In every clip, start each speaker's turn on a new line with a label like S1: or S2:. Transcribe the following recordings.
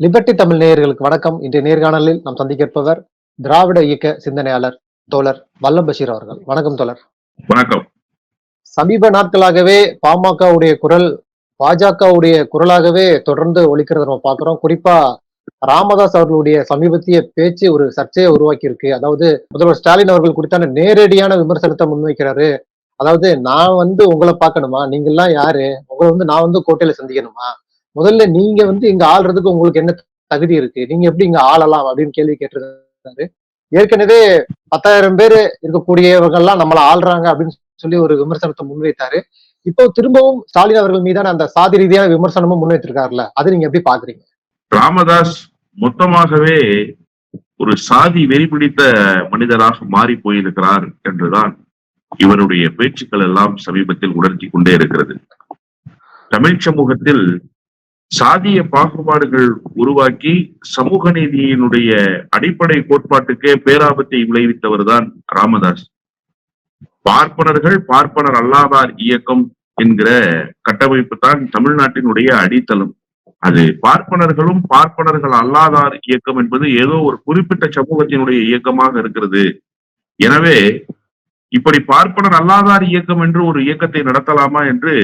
S1: Liberty Tamil நேயர்களுக்கு வணக்கம். இன்றைய நேர்காணலில் நாம் சந்திக்கிருப்பவர் திராவிட இயக்க சிந்தனையாளர் தோழர் வல்லம் பஷீர் அவர்கள். வணக்கம் தோழர்.
S2: வணக்கம்.
S1: சமீப நாட்களாகவே பாமகவுடைய குரல் பாஜகவுடைய குரலாகவே தொடர்ந்து ஒலிக்கிறத நம்ம பார்க்கிறோம். குறிப்பா ராமதாஸ் அவர்களுடைய சமீபத்திய பேச்சு ஒரு சர்ச்சையை உருவாக்கி இருக்கு அதாவது முதல்வர் ஸ்டாலின் அவர்கள் குறித்தான நேரடியான விமர்சனத்தை முன்வைக்கிறாரு. அதாவது நான் வந்து உங்களை பார்க்கணுமா? நீங்க எல்லாம் யாரு? உங்களை வந்து நான் வந்து கோட்டையில சந்திக்கணுமா? முதல்ல நீங்க வந்து இங்க ஆள்றதுக்கு உங்களுக்கு என்ன தகுதி இருக்கு? நீங்க எப்படி இங்க ஆளலாம் அப்படின்னு கேள்வி கேட்டிருக்காரு. ஏற்கனவே பத்தாயிரம் பேர் இருக்கக்கூடியவங்க எல்லாம் நம்மள ஆள்றாங்க அப்படின்னு சொல்லி ஒரு விமர்சனத்தை முன்வைத்தாரு. இப்போ திரும்பவும் ஸ்டாலின் அவர்கள் மீதான அந்த சாதி ரீதியான விமர்சனமும் முன்வைத்திருக்காருல்ல அது நீங்க எப்படி பாக்குறீங்க?
S2: ராமதாஸ் மொத்தமாகவே ஒரு சாதி வெறி பிடித்த மனிதராக மாறி போயிருக்கிறார் என்றுதான் இவருடைய பேச்சுக்கள் எல்லாம் சமீபத்தில் உணர்த்தி கொண்டே இருக்கிறது. தமிழ் சமூகத்தில் சாதிய பாகுபாடுகள் உருவாக்கி சமூக நீதியினுடைய அடிப்படை கோட்பாட்டுக்கே பேராபத்தை விளைவித்தவர் தான் ராமதாஸ். பார்ப்பனர்கள் பார்ப்பனர் அல்லாதார் இயக்கம் என்கிற கட்டமைப்பு தான் தமிழ்நாட்டினுடைய அடித்தளம். அது பார்ப்பனர்களும் பார்ப்பனர்கள் அல்லாதார் இயக்கம் என்பது ஏதோ ஒரு குறிப்பிட்ட சமூகத்தினுடைய இயக்கமாக இருக்கிறது. எனவே இப்படி பார்ப்பனர் அல்லாதார் இயக்கம் என்று ஒரு இயக்கத்தை நடத்தலாமா என்று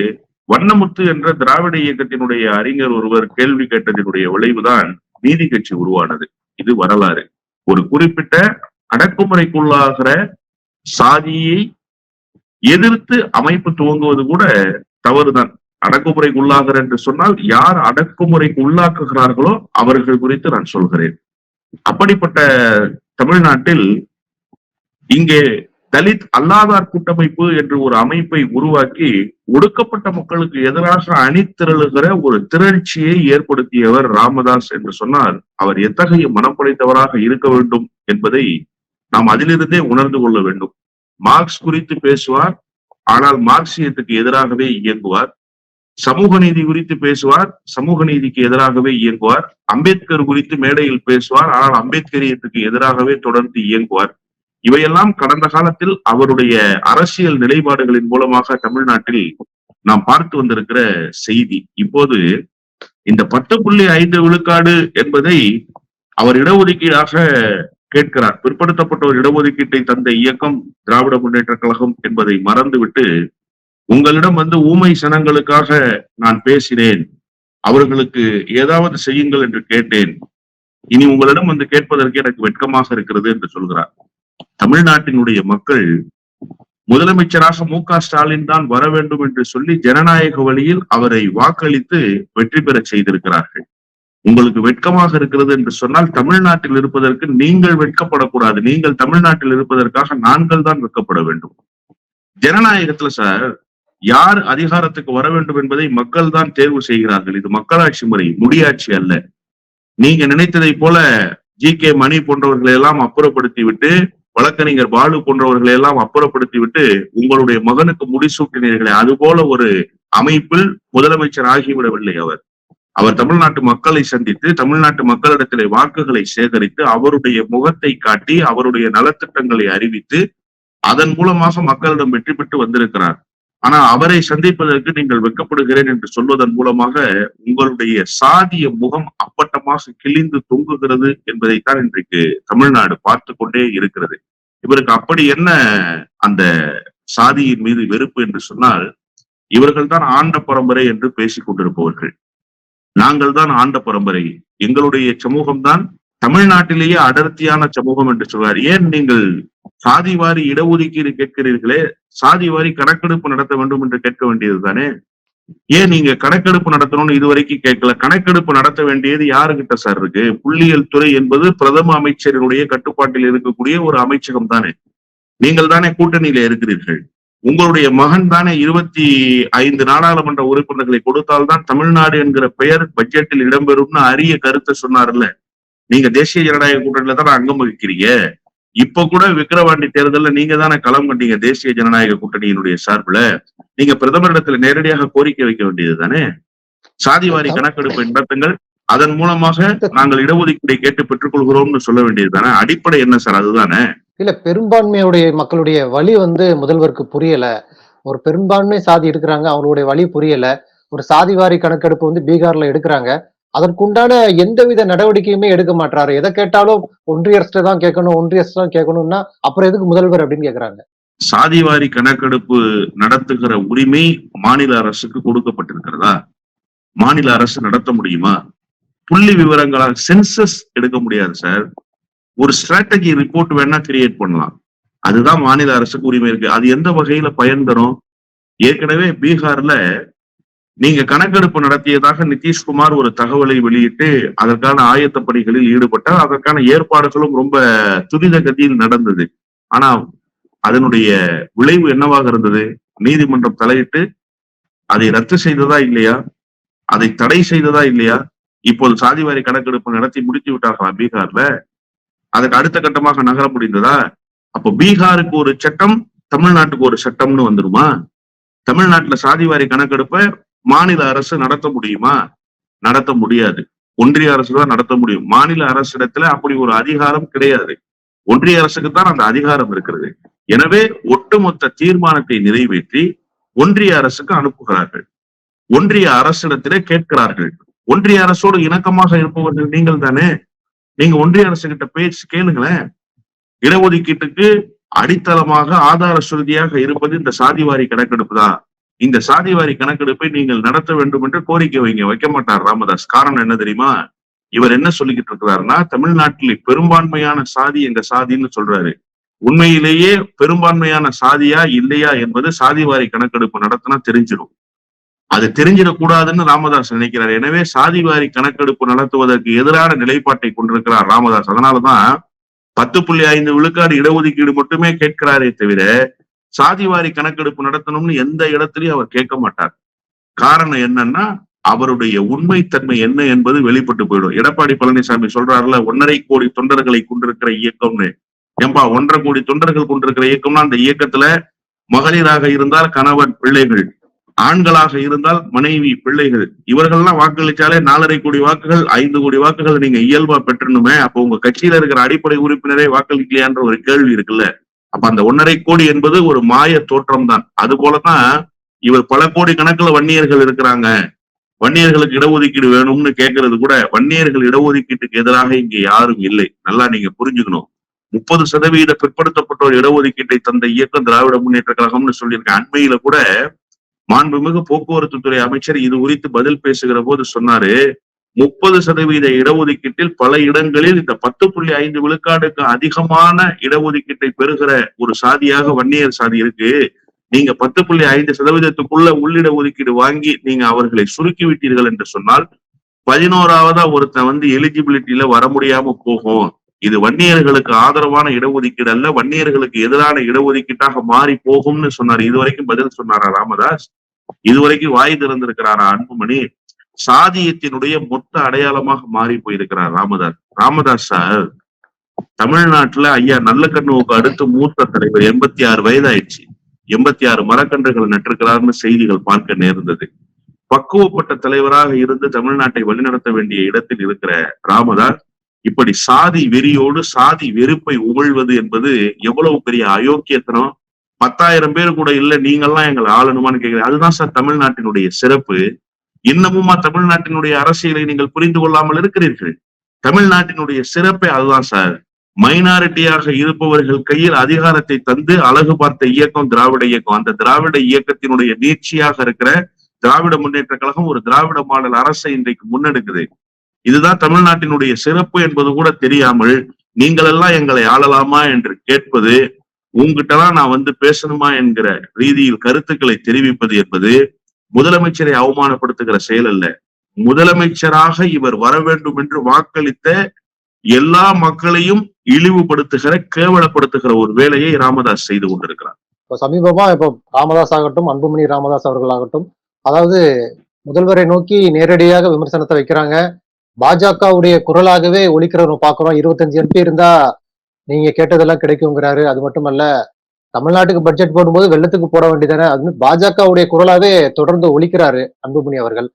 S2: வண்ணமுத்து என்ற திராவிட இயக்கத்தினுடைய அறிஞர் ஒருவர் கேள்வி கேட்டதினுடைய விளைவுதான் நீதி கட்சி உருவானது. இது வரலாறு. ஒரு குறிப்பிட்ட அடக்குமுறைக்குள்ளாகிற சாதியை எதிர்த்து அமைப்பு துவங்குவது கூட தவறுதான். அடக்குமுறைக்கு உள்ளாகிற என்று சொன்னால் யார் அடக்குமுறைக்கு உள்ளாக்குகிறார்களோ அவர்கள் குறித்து நான் சொல்கிறேன். அப்படிப்பட்ட தமிழ்நாட்டில் இங்கே தலித் அல்லாதார் கூட்டமைப்பு என்று ஒரு அமைப்பை உருவாக்கி ஒடுக்கப்பட்ட மக்களுக்கு எதிராக அணிதிரளுகிற ஒரு திரட்சியை ஏற்படுத்தியவர் ராமதாஸ் என்று சொன்னால் அவர் எத்தகைய மனம் படைத்தவராக இருக்க வேண்டும் என்பதை நாம் அதிலிருந்தே உணர்ந்து கொள்ள வேண்டும். மார்க்ஸ் குறித்து பேசுவார் ஆனால் மார்க்சியத்துக்கு எதிராகவே இயங்குவார். சமூக நீதி குறித்து பேசுவார் சமூக நீதிக்கு எதிராகவே இயங்குவார். அம்பேத்கர் குறித்து மேடையில் பேசுவார் ஆனால் அம்பேத்கரியத்துக்கு எதிராகவே தொடர்ந்து இயங்குவார். இவையெல்லாம் கடந்த காலத்தில் அவருடைய அரசியல் நிலைப்பாடுகளின் மூலமாக தமிழ்நாட்டில் நாம் பார்த்து வந்திருக்கிற செய்தி. இப்போது இந்த பத்து புள்ளி ஐந்து விழுக்காடு என்பதை அவர் இடஒதுக்கீடாக கேட்கிறார். பிற்படுத்தப்பட்ட ஒரு இடஒதுக்கீட்டை தந்த இயக்கம் திராவிட முன்னேற்ற கழகம் என்பதை மறந்துவிட்டு உங்களிடம் வந்து ஊமை சனங்களுக்காக நான் பேசினேன். அவர்களுக்கு ஏதாவது செய்யுங்கள் என்று கேட்டேன். இனி உங்களிடம் வந்து கேட்பதற்கு எனக்கு வெட்கமாக இருக்கிறது என்று சொல்கிறார். தமிழ்நாட்டினுடைய மக்கள் முதலமைச்சராக மு க ஸ்டாலின் தான் வர வேண்டும் என்று சொல்லி ஜனநாயக வழியில் அவரை வாக்களித்து வெற்றி பெற செய்திருக்கிறார்கள். உங்களுக்கு வெட்கமாக இருக்கிறது என்று சொன்னால் தமிழ்நாட்டில் இருப்பதற்கு நீங்கள் வெட்கப்படக்கூடாது. நீங்கள் தமிழ்நாட்டில் இருப்பதற்காக நாங்கள் தான் வெட்கப்பட வேண்டும். ஜனநாயகத்துல சார் யார் அதிகாரத்துக்கு வர வேண்டும் என்பதை மக்கள் தான் தேர்வு செய்கிறார்கள். இது மக்களாட்சி முறை முடியாட்சி அல்ல. நீங்க நினைத்ததை போல ஜி கே மணி போன்றவர்களை எல்லாம் அப்புறப்படுத்தி விட்டு வழக்கறிஞர் பாலு போன்றவர்களை எல்லாம் அப்புறப்படுத்தி விட்டு உங்களுடைய மகனுக்கு முடிசூட்டினீர்களே அதுபோல ஒரு அமைப்பில் முதலமைச்சர் ஆகிவிடவில்லை அவர். அவர் தமிழ்நாட்டு மக்களை சந்தித்து தமிழ்நாட்டு மக்களிடத்திலே வாக்குகளை சேகரித்து அவருடைய முகத்தை காட்டி அவருடைய நலத்திட்டங்களை அறிவித்து அதன் மூலமாக மக்களிடம் வெற்றி பெற்று வந்திருக்கிறார். ஆனா அவரை சந்திப்பதற்கு நீங்கள் வெட்கப்படுகிறேன் என்று சொல்வதன் மூலமாக உங்களுடைய சாதிய முகம் அப்பட்டமாக கிழிந்து தொங்குகிறது என்பதைத்தான் இன்றைக்கு தமிழ்நாடு பார்த்து கொண்டே இருக்கிறது. இவருக்கு அப்படி என்ன அந்த சாதியின் மீது வெறுப்பு என்று சொன்னால் இவர்கள் தான் ஆண்ட பரம்பரை என்று பேசிக் கொண்டிருப்பவர்கள். நாங்கள் தான் ஆண்ட பரம்பரை. எங்களுடைய சமூகம் தான் தமிழ்நாட்டிலேயே அடர்த்தியான சமூகம் என்று சொல்வார். ஏன் நீங்கள் சாதி வாரி இடஒதுக்கீடு கேட்கிறீர்களே சாதி வாரி கணக்கெடுப்பு நடத்த வேண்டும் என்று கேட்க வேண்டியது தானே ஏன் நீங்க கணக்கெடுப்பு நடத்தணும்னு இதுவரைக்கும் கேட்கல? கணக்கெடுப்பு நடத்த வேண்டியது யாருகிட்ட சார் இருக்கு? புள்ளியியல் துறை என்பது பிரதம அமைச்சரினுடைய கட்டுப்பாட்டில் இருக்கக்கூடிய ஒரு அமைச்சகம் தானே. நீங்கள் தானே கூட்டணியில இருக்கிறீர்கள். உங்களுடைய மகன் தானே இருபத்தி ஐந்து நாடாளுமன்ற உறுப்பினர்களை கொடுத்தால்தான் தமிழ்நாடு என்கிற பெயர் பட்ஜெட்டில் இடம்பெறும்னு அரிய கருத்தை சொன்னார்ல. நீங்க தேசிய ஜனநாயக கூட்டணியில தானே அங்கம் வகிக்கிறீங்க? இப்ப கூட விக்கிரவாண்டி தேர்தலில் நீங்க தானே களம் கண்டீங்க தேசிய ஜனநாயக கூட்டணியினுடைய சார்பில். நீங்க பிரதமரிடத்துல நேரடியாக கோரிக்கை வைக்க வேண்டியது தானே? சாதிவாரி கணக்கெடுப்பை நடத்துங்கள். அதன் மூலமாக நாங்கள் இடஒதுக்கீடை கேட்டு பெற்றுக்கொள்கிறோம்னு சொல்ல வேண்டியது தானே? அடிப்படை என்ன சார்? அதுதானே?
S1: இல்ல பெரும்பான்மையுடைய மக்களுடைய வழி வந்து முதல்வருக்கு புரியல. ஒரு பெரும்பான்மை சாதி எடுக்கிறாங்க அவங்களுடைய வழி புரியல. ஒரு சாதிவாரி கணக்கெடுப்பு வந்து பீகார்ல எடுக்கிறாங்க. அதற்குண்டான எந்தவித நடவடிக்கையுமே எடுக்க மாட்டாரு. எதை கேட்டாலும் ஒன்றிய அரசு தான் கேட்கணும் ஒன்றிய அரசு தான் கேட்கணும்னா அப்புறம் எதுக்கு முதல்வர் அப்படின்னு கேக்குறாங்க?
S2: சாதிவாரி கணக்கெடுப்பு நடத்துகிற உரிமை மாநில அரசுக்கு கொடுக்கப்பட்டிருக்கிறதா? மாநில அரசு நடத்த முடியுமா? புள்ளி விவரங்களால் சென்சஸ் எடுக்க முடியாது சார். ஒரு ஸ்ட்ராட்டஜி ரிப்போர்ட் வேணா கிரியேட் பண்ணலாம். அதுதான் மாநில அரசுக்கு உரிமை இருக்கு. அது எந்த வகையில பயன் தரும்? ஏற்கனவே பீகார்ல நீங்க கணக்கெடுப்பு நடத்தியதாக நிதிஷ்குமார் ஒரு தகவலை வெளியிட்டு அதற்கான ஆயத்த பணிகளில் ஈடுபட்டார். அதற்கான ஏற்பாடுகளும் ரொம்ப துரித கதியில் நடந்தது. ஆனா அதனுடைய விளைவு என்னவாக இருந்தது? நீதிமன்றம் தலையிட்டு அதை ரத்து செய்ததா இல்லையா? அதை தடை செய்ததா இல்லையா? இப்போது சாதிவாரி கணக்கெடுப்பு நடத்தி முடித்து விட்டார்களா பீகார்ல? அதுக்கு அடுத்த கட்டமாக நகர முடிந்ததா? அப்போ பீகாருக்கு ஒரு சட்டம் தமிழ்நாட்டுக்கு ஒரு சட்டம்னு வந்துருமா? தமிழ்நாட்டுல சாதிவாரி கணக்கெடுப்பை மாநில அரசு நடத்த முடியுமா? நடத்த முடியாது. ஒன்றிய அரசு தான் நடத்த முடியும். மாநில அரசிடத்துல அப்படி ஒரு அதிகாரம் கிடையாது. ஒன்றிய அரசுக்கு தான் அந்த அதிகாரம் இருக்கிறது. எனவே ஒட்டுமொத்த தீர்மானத்தை நிறைவேற்றி ஒன்றிய அரசுக்கு அனுப்புகிறார்கள். ஒன்றிய அரசிடத்திலே கேட்கிறார்கள். ஒன்றிய அரசோடு இணக்கமாக இருப்பவர்கள் நீங்கள் தானே? நீங்க ஒன்றிய அரசு கிட்ட பேச்சு கேளுங்களேன். இடஒதுக்கீட்டுக்கு அடித்தளமாக ஆதார சுருதியாக இருப்பது இந்த சாதிவாரி கணக்கெடுப்பு தான். இந்த சாதிவாரி கணக்கெடுப்பை நீங்கள் நடத்த வேண்டும் என்று கோரிக்கை வைங்க வைக்க மாட்டார் ராமதாஸ். காரணம் என்ன தெரியுமா? இவர் என்ன சொல்லிக்கிட்டு இருக்கிறாருன்னா தமிழ்நாட்டில் பெரும்பான்மையான சாதி எங்க சாதின்னு சொல்றாரு. உண்மையிலேயே பெரும்பான்மையான சாதியா இல்லையா என்பது சாதிவாரி கணக்கெடுப்பு நடத்தினா தெரிஞ்சிடும். அது தெரிஞ்சிடக்கூடாதுன்னு ராமதாஸ் நினைக்கிறார். எனவே சாதிவாரி கணக்கெடுப்பு நடத்துவதற்கு எதிரான நிலைப்பாட்டை கொண்டிருக்கிறார் ராமதாஸ். அதனாலதான் பத்து புள்ளி ஐந்து விழுக்காடு இடஒதுக்கீடு மட்டுமே கேட்கிறாரே தவிர சாதிவாரி கணக்கெடுப்பு நடத்தணும்னு எந்த இடத்துலயும் அவர் கேட்க மாட்டார். காரணம் என்னன்னா அவருடைய உண்மைத்தன்மை என்ன என்பது வெளிப்பட்டு போயிடும். எடப்பாடி பழனிசாமி சொல்றாருல ஒன்னரை கோடி தொண்டர்களை கொண்டிருக்கிற இயக்கம்னு. ஏன்பா ஒன்றரை கோடி தொண்டர்கள் கொண்டிருக்கிற இயக்கம்னா அந்த இயக்கத்துல மகளிராக இருந்தால் கணவன் பிள்ளைகள். ஆண்களாக இருந்தால் மனைவி பிள்ளைகள். இவர்கள்லாம் வாக்களிச்சாலே நாலரை கோடி வாக்குகள் ஐந்து கோடி வாக்குகள் நீங்க இயல்பா பெற்றணுமே. அப்போ உங்க கட்சியில இருக்கிற அடிப்படை உறுப்பினரே வாக்களிக்கலையான்ற ஒரு கேள்வி இருக்குல்ல. அப்ப அந்த ஒன்னரை கோடி என்பது ஒரு மாய தோற்றம் தான் அது போலதான் இவர் பல கோடி கணக்குல வன்னியர்கள் இருக்கிறாங்க. வன்னியர்களுக்கு இடஒதுக்கீடு வேணும்னு கேட்கறது கூட வன்னியர்கள் இடஒதுக்கீட்டுக்கு எதிராக இங்க யாரும் இல்லை. நல்லா நீங்க புரிஞ்சுக்கணும். முப்பது சதவீத பிற்படுத்தப்பட்டோர் இடஒதுக்கீட்டை தந்த இயக்கம் திராவிட முன்னேற்ற கழகம்னு சொல்லியிருக்க அண்மையில கூட மாண்புமிகு போக்குவரத்து துறை அமைச்சர் இது குறித்து பதில் பேசுகிற போது சொன்னாரு முப்பது சதவீத இடஒதுக்கீட்டில் பல இடங்களில் இந்த பத்து புள்ளி ஐந்து விழுக்காடுக்கு அதிகமான இடஒதுக்கீட்டை பெறுகிற ஒரு சாதியாக வன்னியர் சாதி இருக்கு. நீங்க பத்து புள்ளி ஐந்து சதவீதத்துக்குள்ள உள்ளிட ஒதுக்கீடு வாங்கி நீங்க அவர்களை சுருக்கி விட்டீர்கள் என்று சொன்னால் பதினோராவதா ஒருத்தன் வந்து எலிஜிபிலிட்டியில வர முடியாம போகும். இது வன்னியர்களுக்கு ஆதரவான இடஒதுக்கீடு அல்ல வன்னியர்களுக்கு எதிரான இடஒதுக்கீட்டாக மாறி போகும்னு சொன்னார். இதுவரைக்கும் பதில் சொன்னாரா ராமதாஸ்? இதுவரைக்கும் வாய் திறந்திருக்கிறாரா அன்புமணி? சாதியத்தினுடைய மொத்த அடையாளமாக மாறி போயிருக்கிறார் ராமதாஸ். ராமதாஸ் சார் தமிழ்நாட்டுல ஐயா நல்லக்கண்ணுவுக்கு அடுத்து மூத்த தலைவர் எண்பத்தி ஆறு வயதாயிடுச்சு. எண்பத்தி ஆறு மரக்கன்றுகள் நட்டிருக்கிறார்னு செய்திகள் பார்க்க நேர்ந்தது. பக்குவப்பட்ட தலைவராக இருந்து தமிழ்நாட்டை வழிநடத்த வேண்டிய இடத்தில் இருக்கிற ராமதாஸ் இப்படி சாதி வெறியோடு சாதி வெறுப்பை உமிழ்வது என்பது எவ்வளவு பெரிய அயோக்கியத்தனம்? பத்தாயிரம் பேர் கூட இல்ல நீங்கெல்லாம் எங்களை ஆளணுமான்னு கேக்குறேன் அதுதான் சார் தமிழ்நாட்டினுடைய சிறப்பு. இன்னமுமா தமிழ்நாட்டினுடைய அரசியலை நீங்கள் புரிந்து கொள்ளாமல் இருக்கிறீர்கள்? தமிழ்நாட்டினுடைய சிறப்பே அதுதான் சார். மைனாரிட்டியாக இருப்பவர்கள் கையில் அதிகாரத்தை தந்து அழகு பார்த்த இயக்கம் திராவிட இயக்கம். அந்த திராவிட இயக்கத்தினுடைய நீட்சியாக இருக்கிற திராவிட முன்னேற்ற கழகம் ஒரு திராவிட மாடல் அரசை இன்றைக்கு முன்னெடுக்குது. இதுதான் தமிழ்நாட்டினுடைய சிறப்பு என்பது கூட தெரியாமல் நீங்கள் எல்லாம் எங்களை ஆளலாமா என்று கேட்பது உங்ககிட்டலாம் நான் வந்து பேசணுமா என்கிற ரீதியில் கருத்துக்களை தெரிவிப்பது என்பது முதலமைச்சரை அவமானப்படுத்துகிற செயல் அல்ல. முதலமைச்சராக இவர் வர வேண்டும் என்று வாக்களித்த எல்லா மக்களையும் இழிவுபடுத்துகிற கேவலப்படுத்துகிற ஒரு வேலையை ராமதாஸ் செய்து கொண்டிருக்கிறார்.
S1: இப்போ சமீபமா இப்போ ராமதாஸ் ஆகட்டும் அன்புமணி ராமதாஸ் அவர்களாகட்டும் அதாவது முதல்வரை நோக்கி நேரடியாக விமர்சனத்தை வைக்கிறாங்க. பாஜகவுடைய குரலாகவே ஒழிக்கிறவங்க பாக்குறோம் இருபத்தஞ்சு எம்பி இருந்தா நீங்க கேட்டதெல்லாம் கிடைக்குங்கிறாரு. அது மட்டுமல்ல தமிழ்நாட்டுக்கு பட்ஜெட் போடும்போது வெள்ளத்துக்கு போட வேண்டியதானே அது பாஜகவுடைய குரலாவே தொடர்ந்து ஒழிக்கிறாரு அன்புமணி அவர்கள்.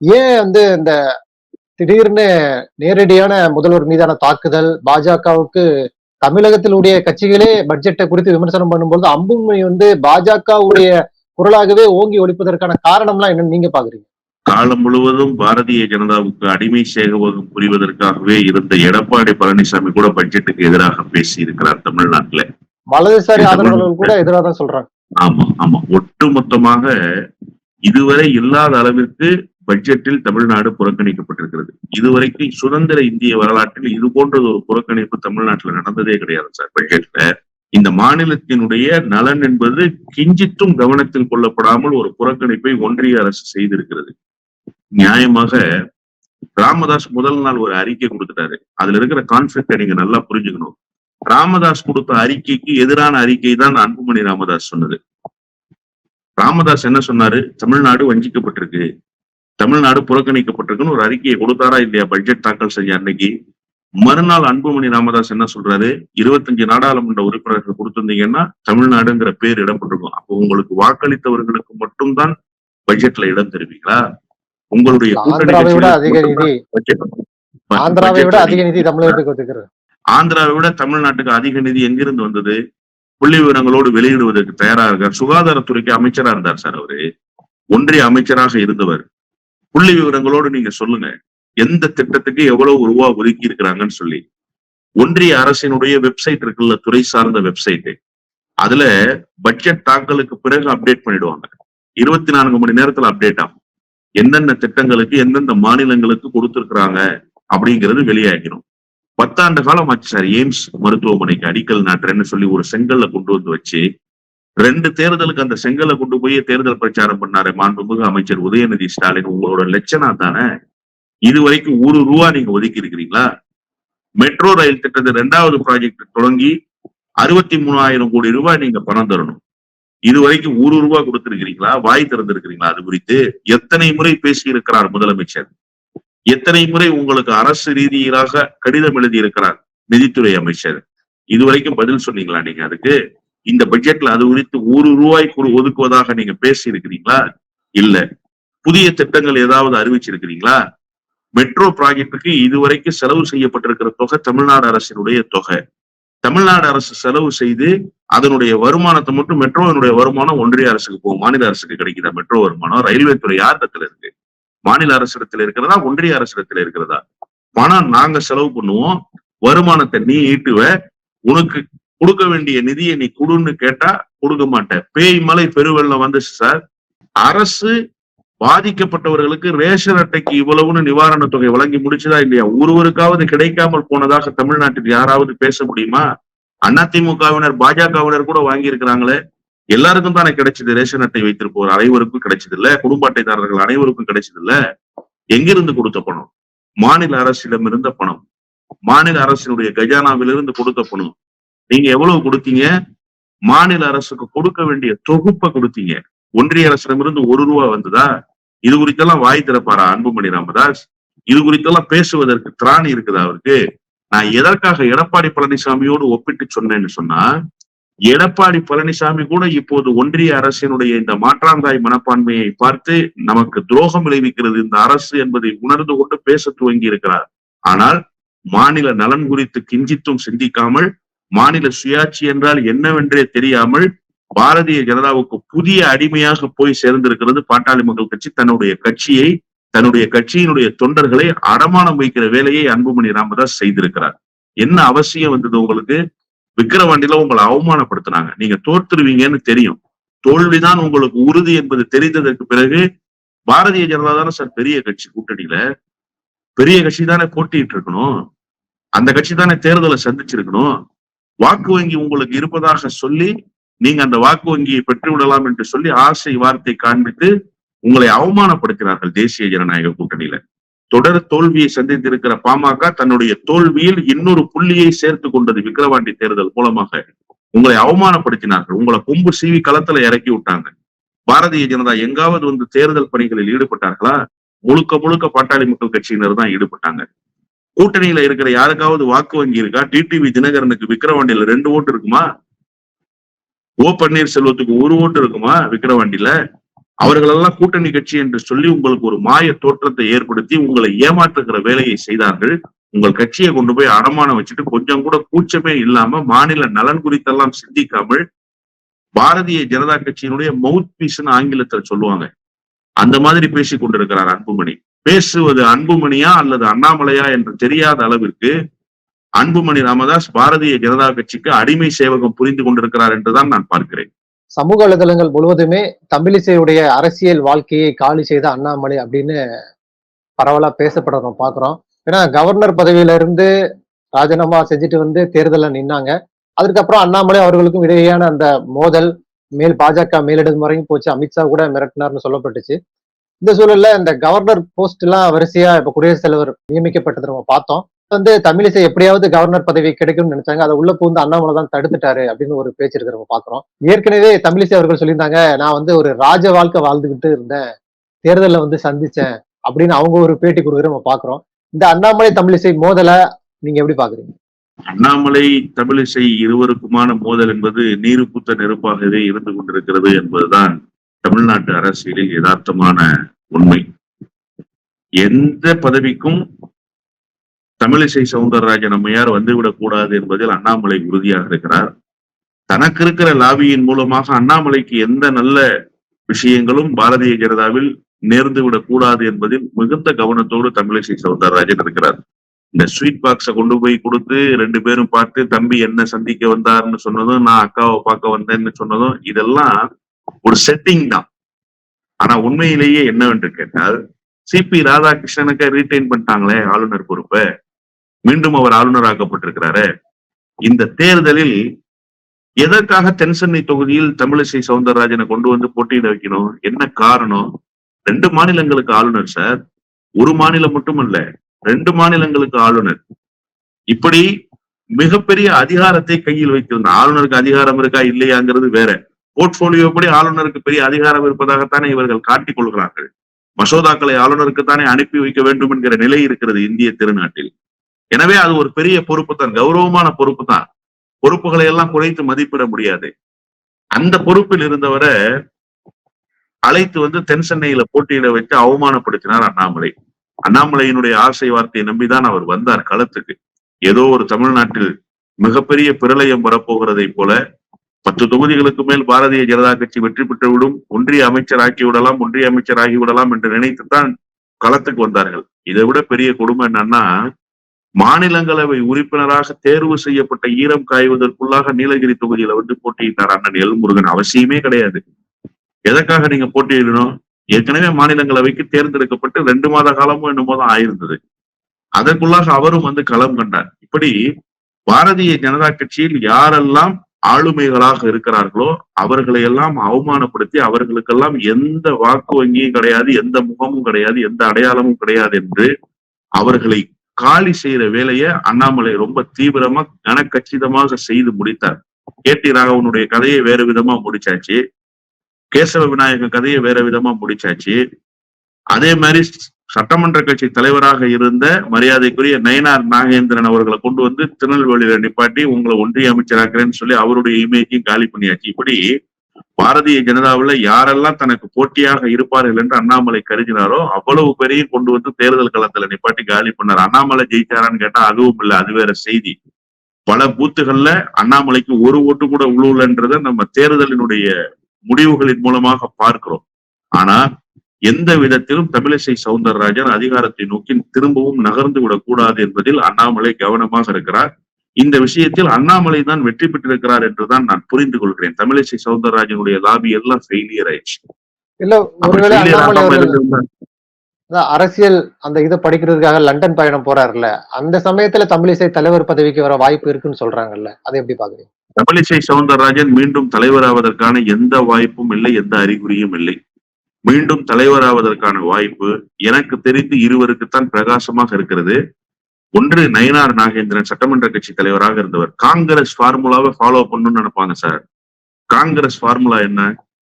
S1: ஏன் வந்து இந்த திடீர்னு நேரடியான முதல்வர் மீதான தாக்குதல் பாஜகவுக்கு தமிழகத்தினுடைய கட்சிகளே பட்ஜெட்டை குறித்து விமர்சனம் பண்ணும்போது அம்புமணி வந்து பாஜகவுடைய குரலாகவே ஓங்கி ஒழிப்பதற்கான காரணம்லாம் என்னன்னு நீங்க பாக்குறீங்க?
S2: காலம் முழுவதும் பாரதிய ஜனதாவுக்கு அடிமை சேகவகம் புரிவதற்காகவே இருந்த எடப்பாடி பழனிசாமி கூட பட்ஜெட்டுக்கு எதிராக பேசி இருக்கிறார் தமிழ்நாட்டுல.
S1: வலதுசாரி ஆதரவாளர்கள் கூட எதிராக தான் சொல்றாங்க.
S2: ஆமா ஆமா. ஒட்டுமொத்தமாக இதுவரை இல்லாத அளவிற்கு பட்ஜெட்டில் தமிழ்நாடு புறக்கணிக்கப்பட்டிருக்கிறது. இதுவரைக்கும் சுதந்திர இந்திய வரலாற்றில் இது போன்றது ஒரு புறக்கணிப்பு தமிழ்நாட்டுல நடந்ததே கிடையாது சார் பட்ஜெட்ல இந்த மாநிலத்தினுடைய நலன் என்பது கிஞ்சித்தும் கவனத்தில் கொள்ளப்படாமல் ஒரு புறக்கணிப்பை ஒன்றிய அரசு செய்திருக்கிறது. நியாயமாக ராமதாஸ் முதல் நாள் ஒரு அறிக்கை கொடுத்துட்டாரு. அதுல இருக்கிற கான்ஃபிளிக்ட நீங்க நல்லா புரிஞ்சுக்கணும். ராமதாஸ் கொடுத்த அறிக்கைக்கு எதிரான அறிக்கை தான் அன்புமணி ராமதாஸ் சொன்னது. ராமதாஸ் என்ன சொன்னாரு? தமிழ்நாடு வஞ்சிக்கப்பட்டிருக்கு. தமிழ்நாடு புறக்கணிக்கப்பட்டிருக்குன்னு ஒரு அறிக்கையை கொடுத்தாரா இல்லையா? பட்ஜெட் தாக்கல் செஞ்ச அன்னைக்கு. மறுநாள் அன்புமணி ராமதாஸ் என்ன சொல்றாரு? இருபத்தஞ்சு நாடாளுமன்ற உறுப்பினர்கள் கொடுத்திருந்தீங்கன்னா தமிழ்நாடுங்கிற பேர் இடம்பெற்றிருக்கும். அப்போ உங்களுக்கு வாக்களித்தவர்களுக்கு மட்டும்தான் பட்ஜெட்ல இடம் தருவீங்களா? உங்களுடைய கூட்டணி
S1: ஆந்திராவை விட அதிக நிதி தமிழகத்துக்கு
S2: ஆந்திராவை விட தமிழ்நாட்டுக்கு அதிக நிதி எங்கிருந்து வந்தது? புள்ளி விவரங்களோடு வெளியிடுவதற்கு தயாரா இருக்கார். சுகாதாரத்துறைக்கு அமைச்சரா இருந்தார் சார் அவரு. ஒன்றிய அமைச்சராக இருந்தவர். புள்ளி விவரங்களோடு நீங்க சொல்லுங்க. எந்த திட்டத்துக்கு எவ்வளவு ரூபா ஒதுக்கி இருக்கிறாங்கன்னு சொல்லி. ஒன்றிய அரசினுடைய வெப்சைட் இருக்குல்ல துறை சார்ந்த வெப்சைட் அதுல பட்ஜெட் தாக்கலுக்கு பிறகு அப்டேட் பண்ணிடுவாங்க. இருபத்தி நான்கு மணி நேரத்துல அப்டேட் ஆகும். எந்தெந்த திட்டங்களுக்கு எந்தெந்த மாநிலங்களுக்கு கொடுத்திருக்கிறாங்க அப்படிங்கிறது வெளியாகிடும். பத்தாண்டு காலம் ஆச்சு சார். எய்ம்ஸ் மருத்துவமனைக்கு அடிக்கல் நாட்டுறேன்னு சொல்லி ஒரு செங்கல்ல கொண்டு வந்து வச்சு ரெண்டு தேர்தலுக்கு அந்த செங்கல்ல கொண்டு போய் தேர்தல் பிரச்சாரம் பண்ணாரு மாண்புமிகு அமைச்சர் உதயநிதி ஸ்டாலின். உங்களோட லட்சணா தானே இது வரைக்கும் ஒரு ரூபா நீங்க ஒதுக்கி இருக்கிறீங்களா? மெட்ரோ ரயில் திட்டத்தை ரெண்டாவது ப்ராஜெக்ட் தொடங்கி அறுபத்தி மூணாயிரம் கோடி ரூபாய் நீங்க பணம் தரணும். இது வரைக்கும் ஒரு ரூபாய் கொடுத்திருக்கிறீங்களா? வாய் திறந்திருக்கிறீங்களா? அது குறித்து எத்தனை முறை பேசியிருக்கிறார் முதலமைச்சர்? எத்தனை முறை உங்களுக்கு அரசு ரீதியிலாக கடிதம் எழுதி இருக்கிறார் நிதித்துறை அமைச்சர். இதுவரைக்கும் பதில் சொன்னீங்களா நீங்க அதுக்கு? இந்த பட்ஜெட்ல அது குறித்து ஒரு ரூபாய் ஒதுக்குவதாக நீங்க பேசி இருக்கிறீங்களா இல்ல. புதிய திட்டங்கள் ஏதாவது அறிவிச்சிருக்கிறீங்களா? மெட்ரோ ப்ராஜெக்டுக்கு இதுவரைக்கும் செலவு செய்யப்பட்டிருக்கிற தொகை தமிழ்நாடு அரசினுடைய தொகை. தமிழ்நாடு அரசு செலவு செய்து அதனுடைய வருமானத்தை மட்டும் மெட்ரோவினுடைய வருமானம் ஒன்றிய அரசுக்கு போகும் மாநில அரசுக்கு கிடைக்குதா? மெட்ரோ வருமானம் ரயில்வே துறை யார் இடத்துல இருக்கு? மாநில அரசிடத்துல இருக்கிறதா ஒன்றிய அரசிடத்துல இருக்கிறதா? பணம் நாங்க செலவு பண்ணுவோம். வருமானத்தை நீ ஈட்டுவ. உனக்கு கொடுக்க வேண்டிய நிதியை நீ கொடுன்னு கேட்டா கொடுக்க மாட்டேன். பேய் மலை பெருவெள்ளம் வந்துச்சு சார். அரசு பாதிக்கப்பட்டவர்களுக்கு ரேஷன் அட்டைக்கு இவ்வளவுன்னு நிவாரண தொகை வழங்கி முடிச்சதா இல்லையா? ஒருவருக்காவது கிடைக்காமல் போனதாக தமிழ்நாட்டில் யாராவது பேச முடியுமா? அதிமுகவினர் பாஜகவினர் கூட வாங்கி இருக்கிறாங்களே எல்லாருக்கும் தானே கிடைச்சது ரேஷன் அட்டை வைத்திருப்போர் அனைவருக்கும் கிடைச்சது இல்ல குடும்ப அட்டைதாரர்கள் அனைவருக்கும் கிடைச்சது இல்ல எங்கிருந்து கொடுத்த பணம்? மாநில அரசிடம் இருந்த பணம். மாநில அரசினுடைய கஜானாவிலிருந்து கொடுத்த பணம். நீங்க எவ்வளவு கொடுத்தீங்க? மாநில அரசுக்கு கொடுக்க வேண்டிய தொகுப்பை கொடுத்தீங்க. ஒன்றிய அரசிடமிருந்து ஒரு ரூபா வந்ததா? இது குறித்தெல்லாம் வாய் திறப்பாரா அன்புமணி ராமதாஸ்? இது குறித்தெல்லாம் பேசுவதற்கு திராணி இருக்குதா அவருக்கு? நான் எதற்காக எடப்பாடி பழனிசாமியோடு ஒப்பிட்டு சொன்னேன்னு சொன்னா எடப்பாடி பழனிசாமி கூட இப்போது ஒன்றிய அரசினுடைய இந்த மாற்றாந்தாய் மனப்பான்மையை பார்த்து நமக்கு துரோகம் விளைவிக்கிறது இந்த அரசு என்பதை உணர்ந்து கொண்டு பேச துவங்கி இருக்கிறார். ஆனால் மாநில நலன் குறித்து கிஞ்சித்தும் சிந்திக்காமல் மாநில சுயாட்சி என்றால் என்னவென்றே தெரியாமல் பாரதிய ஜனதாவுக்கு புதிய அடிமையாக போய் சேர்ந்திருக்கிறது பாட்டாளி மக்கள் கட்சி. தன்னுடைய கட்சியை தன்னுடைய கட்சியினுடைய தொண்டர்களை அடமானம் வைக்கிற வேலையை அன்புமணி ராமதாஸ் செய்திருக்கிறார். என்ன அவசியம் வந்தது உங்களுக்கு? விக்கிரவாண்டியில உங்களை அவமானப்படுத்தினாங்க. நீங்க தோற்றுருவீங்கன்னு தெரியும். தோல்விதான் உங்களுக்கு உறுதி என்பது தெரிந்ததற்கு பிறகு பாரதிய ஜனதா தானே சார் பெரிய கட்சி கூட்டணியில பெரிய கட்சி தானே போட்டிட்டு இருக்கணும். அந்த கட்சி தானே தேர்தலை சந்திச்சிருக்கணும். வாக்கு வங்கி உங்களுக்கு இருப்பதாக சொல்லி நீங்க அந்த வாக்கு வங்கியை பெற்று விடலாம் என்று சொல்லி ஆசை வார்த்தை காண்பித்து உங்களை அவமானப்படுத்தினார்கள் தேசிய ஜனநாயக கூட்டணியில. தொடர் தோல்வியை சந்தித்திருக்கிற பாமக தன்னுடைய தோல்வியில் இன்னொரு புள்ளியை சேர்த்து கொண்டது விக்கிரவாண்டி தேர்தல் மூலமாக. உங்களை அவமானப்படுத்தினார்கள். உங்களை கொம்பு சீவி களத்துல இறக்கி விட்டாங்க. பாரதிய ஜனதா எங்காவது வந்து தேர்தல் பணிகளில் ஈடுபட்டார்களா? முழுக்க முழுக்க பாட்டாளி மக்கள் கட்சியினர் தான் ஈடுபட்டாங்க. கூட்டணியில இருக்கிற யாருக்காவது வாக்கு வங்கி இருக்கா டிடிவி தினகரனுக்கு விக்கிரவாண்டியில ரெண்டு ஓட்டு இருக்குமா? ஓ பன்னீர்செல்வத்துக்கு ஒரு ஓட்டு இருக்குமா விக்கிரவாண்டியில? அவர்களெல்லாம் கூட்டணி கட்சி என்று சொல்லி உங்களுக்கு ஒரு மாய தோற்றத்தை ஏற்படுத்தி உங்களை ஏமாற்றுகிற வேலையை செய்தார்கள். உங்கள் கட்சியை கொண்டு போய் அடமானம் வச்சுட்டு கொஞ்சம் கூட கூச்சமே இல்லாம மாநில நலன் குறித்தெல்லாம் சிந்திக்காமல் பாரதிய ஜனதா கட்சியினுடைய மவுத் பீஸ்ன்னு ஆங்கிலத்துல சொல்லுவாங்க. அந்த மாதிரி பேசிக் கொண்டிருக்கிறார் அன்புமணி. பேசுவது அன்புமணியா அல்லது அண்ணாமலையா என்று தெரியாத அளவிற்கு அன்புமணி ராமதாஸ் பாரதிய ஜனதா கட்சிக்கு அடிமை சேவகம் புரிந்து கொண்டிருக்கிறார் என்றுதான் நான் பார்க்கிறேன்.
S1: சமூக வலைதளங்கள் முழுவதுமே தமிழிசையுடைய அரசியல் வாழ்க்கையை காலி செய்த அண்ணாமலை அப்படின்னு பரவலா பேசப்படுறோம் பாக்குறோம். ஏன்னா கவர்னர் பதவியில இருந்து ராஜினாமா செஞ்சுட்டு வந்து தேர்தலில் நின்னாங்க. அதுக்கப்புறம் அண்ணாமலை அவர்களுக்கும் இடையேயான அந்த மோதல் மேல் பாஜக மேலிடம் முறையும் போச்சு. அமித்ஷா கூட மிரட்டினார்னு சொல்லப்பட்டுச்சு. இந்த சூழல்ல இந்த கவர்னர் போஸ்ட் எல்லாம் வரிசையா இப்ப குடியரசுத் தலைவர் நியமிக்கப்பட்டதை நம்ம பார்த்தோம். வந்து தமிழிசை எப்படியாவது கவர்னர் பதவி கிடைக்கும்னு நினைச்சாங்க. அதை உள்ள பூந்து அண்ணாமலை தான் தடுத்துட்டாரு அப்படின்னு ஒரு பேச்சு இருக்கிற நம்ம பாக்குறோம் ஏற்கனவே தமிழிசை அவர்கள் சொல்லியிருந்தாங்க நான் வந்து ஒரு ராஜ வாழ்க்கை வாழ்ந்துகிட்டு இருந்தேன். தேர்தலில் வந்து சந்திச்சேன் அப்படின்னு அவங்க ஒரு பேட்டி கொடுக்குற நம்ம பாக்குறோம் இந்த அண்ணாமலை தமிழிசை மோதல நீங்க எப்படி பாக்குறீங்க
S2: அண்ணாமலை தமிழிசை இருவருக்குமான மோதல் என்பது நீரு பூத்த நெருப்பாகவே இருந்து கொண்டிருக்கிறது என்பதுதான் தமிழ்நாட்டு அரசியலில் யதார்த்தமான உண்மை. எந்த பதவிக்கும் தமிழிசை சவுந்தரராஜன் அம்மையார் வந்துவிடக் கூடாது என்பதில் அண்ணாமலை உறுதியாக இருக்கிறார். தனக்கு இருக்கிற லாபியின் மூலமாக அண்ணாமலைக்கு எந்த நல்ல விஷயங்களும் பாரதிய ஜனதாவில் நேர்ந்து விடக்கூடாது என்பதில் மிகுந்த கவனத்தோடு தமிழிசை சவுந்தரராஜன் இருக்கிறார். இந்த ஸ்வீட் பாக்ஸை கொண்டு போய் கொடுத்து ரெண்டு பேரும் பார்த்து தம்பி என்ன சந்திக்க வந்தார்னு சொன்னதும் நான் அக்காவை பார்க்க வந்தேன்னு சொன்னதும் இதெல்லாம் ஒரு செட்டிங் தான். ஆனா உண்மையிலேயே என்னவென்று கேட்டால் சிபி ராதாகிருஷ்ணனுக்கு ரீட்டைன் பண்ணிட்டாங்களே ஆளுநர் பொறுப்பை. மீண்டும் அவர் ஆளுநராக்கப்பட்டிருக்கிறாரு. இந்த தேர்தலில் எதற்காக தென்சென்னை தொகுதியில் தமிழிசை சவுந்தரராஜனை கொண்டு வந்து போட்டியிட வைக்கணும்? என்ன காரணம்? ரெண்டு மாநிலங்களுக்கு ஆளுநர் சார். ஒரு மாநிலம் மட்டுமல்ல ரெண்டு மாநிலங்களுக்கு ஆளுநர். இப்படி மிகப்பெரிய அதிகாரத்தை கையில் வைத்திருந்த ஆளுநருக்கு அதிகாரம் இருக்கா இல்லையாங்கிறது வேற. போர்ட்போலியோ படி ஆளுநருக்கு பெரிய அதிகாரம் இருப்பதாகத்தானே இவர்கள் காட்டிக் கொள்கிறார்கள். மசோதாக்களை ஆளுநருக்கு தானே அனுப்பி வைக்க வேண்டும் என்கிற நிலை இருக்கிறது இந்திய திருநாட்டில். எனவே அது ஒரு பெரிய பொறுப்பு தான் கௌரவமான பொறுப்பு தான். பொறுப்புகளை எல்லாம் குறைத்து மதிப்பிட முடியாது. அந்த பொறுப்பில் இருந்தவரை அழைத்து வந்து தென் சென்னையில போட்டியிட வைத்து அவமானப்படுத்தினார் அண்ணாமலை. அண்ணாமலையினுடைய ஆசை வார்த்தையை நம்பிதான் அவர் வந்தார் களத்துக்கு. ஏதோ ஒரு தமிழ்நாட்டில் மிகப்பெரிய பிரளயம் வரப்போகிறதை போல பத்து தொகுதிகளுக்கு மேல் பாரதிய ஜனதா கட்சி வெற்றி பெற்றுவிடும் ஒன்றிய அமைச்சர் ஆக்கி விடலாம் ஒன்றிய அமைச்சர் ஆகிவிடலாம் என்று நினைத்துத்தான் களத்துக்கு வந்தார்கள். இதை விட பெரிய கொடுமை என்னன்னா மாநிலங்களவை உறுப்பினராக தேர்வு செய்யப்பட்ட ஈரம் காய்வதற்குள்ளாக நீலகிரி தொகுதியில வந்து போட்டியிட்டார் அண்ணன் எல்முருகன் அவசியமே கிடையாது. எதற்காக நீங்க போட்டியிடணும் ஏற்கனவே மாநிலங்களவைக்கு தேர்ந்தெடுக்கப்பட்டு ரெண்டு மாத காலமும் என்னமோ தான் ஆயிருந்தது. அதற்குள்ளாக அவரும் வந்து களம் கண்டார். இப்படி பாரதிய ஜனதா கட்சியில் யாரெல்லாம் ஆளுமைகளாக இருக்கிறார்களோ அவர்களை எல்லாம் அவமானப்படுத்தி அவர்களுக்கெல்லாம் எந்த வாக்கு வங்கியும் கிடையாது எந்த முகமும் கிடையாது எந்த அடையாளமும் கிடையாது என்று அவர்களை காலி செய்யற வேலையை அண்ணாமலை ரொம்ப தீவிரமா கனக்கச்சிதமாக செய்து முடித்தார். கே. டி. ராகவனுடைய கதையை வேறு விதமா முடிச்சாச்சு. கேசவ விநாயக கதையை வேற விதமா முடிச்சாச்சு. அதே மாதிரி சட்டமன்ற கட்சி தலைவராக இருந்த மரியாதைக்குரிய நயனார் நாகேந்திரன் அவர்களை கொண்டு வந்து திருநெல்வேலியில நிப்பாட்டி உங்களை ஒன்றிய அமைச்சராக்குறேன்னு சொல்லி அவருடைய இமேஜையும் காலி பண்ணியாச்சு. இப்படி பாரதிய ஜனதாவுல யாரெல்லாம் தனக்கு போட்டியாக இருப்பார்கள் என்று அண்ணாமலை கருதினாரோ அவ்வளவு பேரையும் கொண்டு வந்து தேர்தல் களத்துல நிப்பாட்டி காலி பண்ணார். அண்ணாமலை ஜெயிச்சாரான்னு கேட்டா அதுவும் இல்லை அது வேற செய்தி. பல பூத்துகள்ல அண்ணாமலைக்கு ஒரு ஓட்டு கூட உழுவலன்றத நம்ம தேர்தலினுடைய முடிவுகளின் மூலமாக பார்க்கிறோம். ஆனா எந்த விதத்திலும் தமிழிசை சவுந்தரராஜன் அதிகாரத்தை நோக்கி திரும்பவும் நகர்ந்து விடக்கூடாது என்பதில் அண்ணாமலை கவனமாக இருக்கிறார். இந்த விஷயத்தில் அண்ணாமலை தான் வெற்றி பெற்றிருக்கிறார் என்றுதான் நான் புரிந்து கொள்கிறேன். தமிழிசை சவுந்தரராஜனுடைய லாபி எல்லாம் ஃபெயிலியர் ஆயிடுச்சு.
S1: இல்ல ஒருவேளை அரசியல் அந்த இதை படிக்கிறதுக்காக லண்டன் பயணம் போறாருல்ல அந்த சமயத்துல தமிழிசை தலைவர் பதவிக்கு வர வாய்ப்பு இருக்குன்னு சொல்றாங்கல்ல அதை எப்படி பாக்குறீங்க
S2: தமிழிசை சவுந்தரராஜன் மீண்டும் தலைவராவதற்கான எந்த வாய்ப்பும் இல்லை எந்த அறிகுறியும் இல்லை. மீண்டும் தலைவராவதற்கான வாய்ப்பு எனக்கு தெரிந்து இருவருக்குத்தான் பிரகாசமாக இருக்கிறது. ஒன்று நயனார் நாகேந்திரன் சட்டமன்ற கட்சி தலைவராக இருந்தவர். காங்கிரஸ் ஃபார்முலாவை ஃபாலோ பண்ணணும்னு நினைப்பாங்க சார் காங்கிரஸ் ஃபார்முலா என்ன?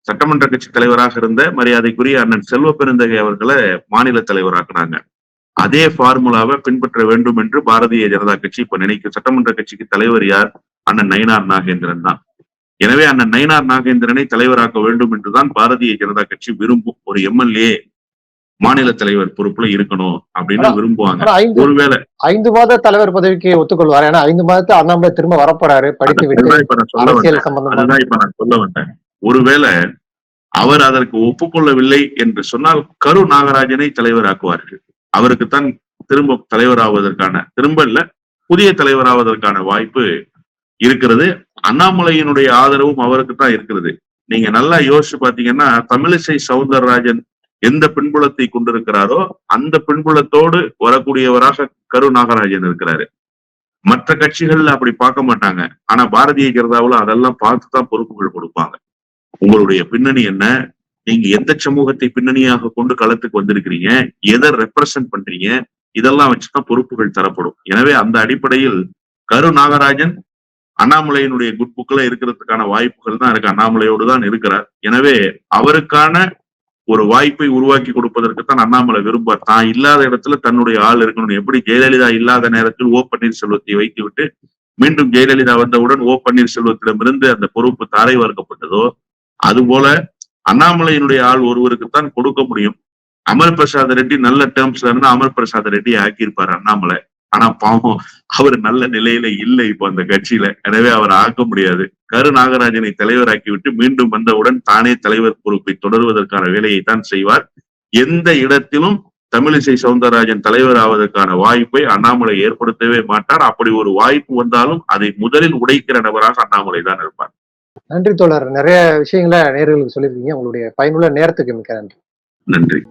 S2: சட்டமன்ற கட்சி தலைவராக இருந்த மரியாதைக்குரிய அண்ணன் செல்வ பெருந்தகை அவர்களை மாநில தலைவராக்குனாங்க. அதே ஃபார்முலாவை பின்பற்ற வேண்டும் என்று பாரதிய ஜனதா கட்சி இப்ப நினைக்கும் சட்டமன்ற கட்சிக்கு தலைவர் யார்? அண்ணன் நயினார் நாகேந்திரன் தான். எனவே அண்ணன் நயினார் நாகேந்திரனை தலைவராக்க வேண்டும் என்றுதான் பாரதிய ஜனதா கட்சி விரும்பும் ஒரு எம்எல்ஏ மாநில தலைவர் பொறுப்புல இருக்கணும் அப்படின்னு விரும்புவாங்க. ஒருவேளை
S1: ஐந்து மாத தலைவர் பதவிக்கு ஒத்துக்கொள்வார். ஏன்னா ஐந்து மாதத்தை அண்ணாமலை திரும்ப வரப்போறாரு படித்து விட்டு
S2: சொல்ல வந்தேன். ஒருவேளை அவர் அதற்கு ஒப்புக்கொள்ளவில்லை என்று சொன்னால் கரு நாகராஜனை தலைவராக்குவார்கள். அவருக்குத்தான் திரும்ப தலைவராவதற்கான திரும்ப இல்ல புதிய தலைவராவதற்கான வாய்ப்பு இருக்கிறது. அண்ணாமலையினுடைய ஆதரவும் அவருக்கு தான் இருக்கிறது. நீங்க நல்லா யோசிச்சு பாத்தீங்கன்னா தமிழிசை சவுந்தரராஜன் எந்த பின்புலத்தை கொண்டிருக்கிறாரோ அந்த பின்புலத்தோடு வரக்கூடியவராக கரு நாகராஜன் இருக்கிறாரு. மற்ற கட்சிகள்ல அப்படி பார்க்க மாட்டாங்க. ஆனா பாரதிய ஜனதாவில் அதெல்லாம் பார்த்து தான் பொறுப்புகள் கொடுப்பாங்க. உங்களுடைய பின்னணி என்ன? நீங்க எந்த சமூகத்தை பின்னணியாக கொண்டு களத்துக்கு வந்திருக்கிறீங்க? எதை ரெப்ரசன்ட் பண்றீங்க? இதெல்லாம் வச்சுதான் பொறுப்புகள் தரப்படும். எனவே அந்த அடிப்படையில் கரு நாகராஜன் அண்ணாமலையினுடைய குட் புக்ல இருக்கிறதுக்கான வாய்ப்புகள் தான் இருக்கு. அண்ணாமலையோடு தான் இருக்கிறார். எனவே அவருக்கான ஒரு வாய்ப்பை உருவாக்கி கொடுப்பதற்கு தான் அண்ணாமலை விரும்புவார். தான் இல்லாத இடத்துல தன்னுடைய ஆள் இருக்கணும். எப்படி ஜெயலலிதா இல்லாத நேரத்தில் ஓ பன்னீர்செல்வத்தை வைத்துவிட்டு மீண்டும் ஜெயலலிதா வந்தவுடன் ஓ பன்னீர்செல்வத்திடமிருந்து அந்த பொறுப்பு தாரை வார்க்கப்பட்டதோ அதுபோல அண்ணாமலையினுடைய ஆள் ஒருவருக்குத்தான் கொடுக்க முடியும். அமர் பிரசாத் ரெட்டி நல்ல டேர்ம்ஸ்ல இருந்து அமர் பிரசாத் ரெட்டி ஆக்கியிருப்பார் அண்ணாமலை. ஆனா பாவம் அவர் நல்ல நிலையில இல்லை இப்போ அந்த கட்சியில. எனவே அவர் ஆக்க முடியாது. கரு நாகராஜனை தலைவராக்கி விட்டு மீண்டும் வந்தவுடன் தானே தலைவர் பொறுப்பை தொடர்வதற்கான வேலையை தான் செய்வார். எந்த இடத்திலும் தமிழிசை சவுந்தரராஜன் தலைவர் ஆவதற்கான வாய்ப்பை அண்ணாமலை ஏற்படுத்தவே மாட்டார். அப்படி ஒரு வாய்ப்பு வந்தாலும் அதை முதலில் உடைக்கிற நபராக அண்ணாமலை தான் இருப்பார்.
S1: நன்றி தோழர். நிறைய விஷயங்களை நேர்களுக்கு சொல்லியிருக்கீங்க. உங்களுடைய பயனுள்ள நேரத்துக்கு மிக்க நன்றி.
S2: நன்றி.